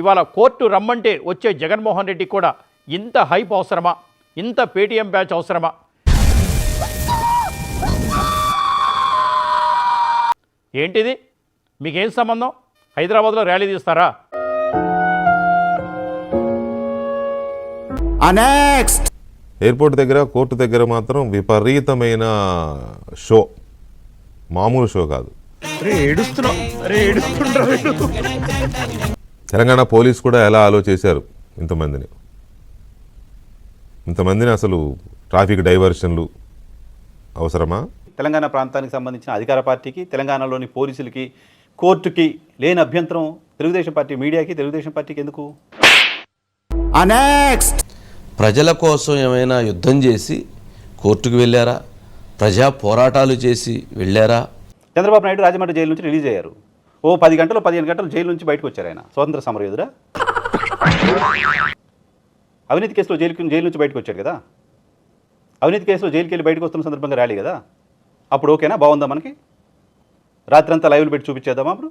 ఇవాళ కోర్టు రమ్మంటే వచ్చే జగన్మోహన్ రెడ్డి కూడా ఇంత హైప్ అవసరమా? ఇంత పేటీఎం బ్యాచ్ అవసరమా? ఏంటిది? మీకేం సంబంధం? హైదరాబాద్లో ర్యాలీ తీస్తారా? నెక్స్ట్ ఎయిర్పోర్ట్ దగ్గర కోర్టు దగ్గర మాత్రం విపరీతమైన షో. మామూలు షో కాదు. తెలంగాణ పోలీస్ కూడా ఎలా అలో చేశారు ఇంతమందిని? ఇంతమందిని అసలు ట్రాఫిక్ డైవర్షన్లు అవసరమా? తెలంగాణ ప్రాంతానికి సంబంధించిన అధికార పార్టీకి తెలంగాణలోని పోలీసులకి కోర్టుకి లేని అభ్యంతరం తెలుగుదేశం పార్టీ మీడియాకి తెలుగుదేశం పార్టీకి ఎందుకు? నెక్స్ట్ ప్రజల కోసం ఏమైనా యుద్ధం చేసి కోర్టుకు వెళ్ళారా? ప్రజా పోరాటాలు చేసి వెళ్ళారా? చంద్రబాబు నాయుడు రాజమండ్రి జైలు నుంచి రిలీజ్ అయ్యారు. ఓ పది గంటలు పదిహేను గంటలు జైలు నుంచి బయటకు వచ్చారు ఆయన. స్వతంత్ర సమరయోధుడా అవినీతి కేసులో జైలు జైలు నుంచి బయటకు వచ్చాడు కదా? అవినీతి కేసులో జైలుకి వెళ్ళి బయటకు వస్తున్న సందర్భంగా ర్యాలీ కదా? అప్పుడు ఓకేనా? బాగుందా మనకి? రాత్రంతా లైవ్లు పెట్టి చూపించేద్దామా అప్పుడు?